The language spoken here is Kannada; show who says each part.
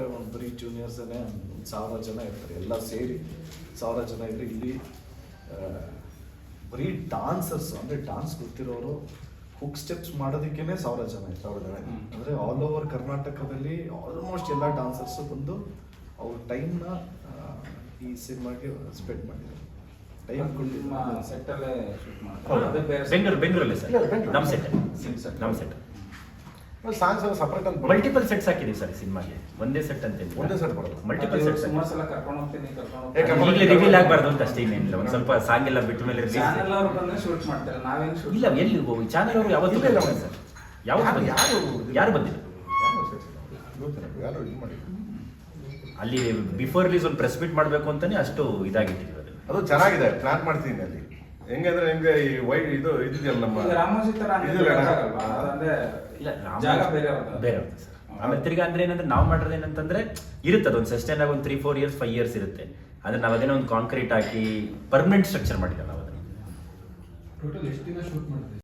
Speaker 1: ಬಿಟ್ಟರೆ ಒಂದು ಬರೀ ಜೂನಿಯರ್ಸೇ ಒಂದು ಸಾವಿರ ಜನ ಇರ್ತಾರೆ. ಎಲ್ಲ ಸೇರಿ ಸಾವಿರ ಜನ ಇದ್ರೆ ಇಲ್ಲಿ ಬರೀ ಡಾನ್ಸರ್ಸ್ ಅಂದರೆ ಡಾನ್ಸ್ ಗೊತ್ತಿರೋರು ಹುಕ್ ಸ್ಟೆಪ್ಸ್ ಮಾಡೋದಕ್ಕೇ ಸಾವಿರ ಜನ ಇರ್ತಾರೆ
Speaker 2: ಸಾವಿರ ಜನ.
Speaker 1: ಅಂದರೆ ಆಲ್ ಓವರ್ ಕರ್ನಾಟಕದಲ್ಲಿ ಆಲ್ಮೋಸ್ಟ್ ಎಲ್ಲ ಡಾನ್ಸರ್ಸು ಬಂದು ಅವ್ರ ಟೈಮ್ನ ಈ ಸಿನಿಮಾಗೆ ಸ್ಪೆಂಡ್ ಮಾಡಿದ್ದಾರೆ. ಟೈಮ್
Speaker 3: ಬೆಂಗಳೂರು ಬೆಂಗಳೂರಲ್ಲೇ ಸರ್ ನಮ್ಮ ಸೆಟ್
Speaker 4: ಸರ್
Speaker 3: ನಮ್ಮ ಸೆಟ್
Speaker 2: ಸಾಂಗ್ಸ್ ಎಲ್ಲ ಸಪ್ರೇಟ್ ಅಂತ
Speaker 3: ಮಲ್ಟಿಪಲ್ ಸೆಟ್ಸ್ ಹಾಕಿದೀವಿ ಸರ್ ಸಿನಿಮಾಗೆ. ಒಂದೇ ಸೆಟ್ ಅಂತ
Speaker 2: ಒಂದೇ ಸೆಟ್ ಬರೋದು.
Speaker 3: ಮಲ್ಟಿಪಲ್ ಸೆಟ್ಸ್
Speaker 4: ಸುಮಾರು ಸಲ ಕರ್ಕೊಂಡು ಹೋಗ್ತೀನಿ ಕರ್ಕೊಂಡು
Speaker 3: ಈಗಲೇ ರಿವೀಲ್ ಆಗಬಾರ್ದು ಅಂತ ಅಷ್ಟೇ ಇನ್ನೇನಿಲ್ಲ ಒಂದು ಸ್ವಲ್ಪ ಸಾಂಗ್ ಎಲ್ಲ ಬಿಟ್ಟ ಮೇಲೆ
Speaker 4: ಚಾನೆಲ್ ಅವ್ರು ಬಂದ್ರೆ ಶೂಟ್ ಮಾಡ್ತಾರೆ? ನಾವೇನು ಶೂಟ್
Speaker 3: ಇಲ್ಲ ಎಲ್ಲಿ ಚಾನಲ್ ಅವರು ಯಾವತ್ತೂ
Speaker 2: ಇಲ್ಲ,
Speaker 3: ಸರ್. ಯಾವತ್ತು
Speaker 2: ಯಾರು-. ಯಾರು-
Speaker 3: ಯಾರು ಬಂದಿಲ್ಲ? ಅಲ್ಲಿ ಬಿಫೋರ್ ರಿಲೀಸ್ ಒಂದು ಪ್ರೆಸ್ ಮೀಟ್ ಮಾಡಬೇಕು ಅಂತಾನೆ ಅಷ್ಟು ಇದಾಗಿತ್ತು
Speaker 2: ಅದು ಚೆನ್ನಾಗಿದೆ ಪ್ಲಾನ್ ಮಾಡ್ತೀನಿ ಅಲ್ಲಿ. ಹೆಂಗಂದ್ರೆ ನಿಮ್ಗೆ ಈ ವೈಟ್ ಇದು ಇದೆಯಲ್ಲ ನಮ್ಮ ಅಣ್ಣ.
Speaker 3: ಇಲ್ಲ ರಾಮ-
Speaker 4: ಜಾಗ ಬೇರೆ.
Speaker 3: ಬೇರೆ ಸರ್. ಆಮೇಲೆ ತಿರ್ಗಾ ಅಂದ್ರೆ ಏನಂದ್ರೆ ನಾವು ಮಾಡೋದು ಏನಂತಂದ್ರೆ ಇರುತ್ತೆ ಅದೊಂದು ಸಸ್ಟೈನ್ ಆಗಿ ಒಂದು three four years five years ಇರುತ್ತೆ. ಅಂದ್ರೆ ನಾವು ಅದೇನೋ ಒಂದು ಕಾಂಕ್ರೀಟ್ ಹಾಕಿ ಪರ್ಮನೆಂಟ್ ಸ್ಟ್ರಕ್ಚರ್ ಮಾಡಿದ್ದೇವೆ ನಾವು ಅದನ್ನ.
Speaker 5: ಟೋಟಲ್ ಎಷ್ಟು ದಿನ ಶೂಟ್ ಮಾಡಿದ್ರಿ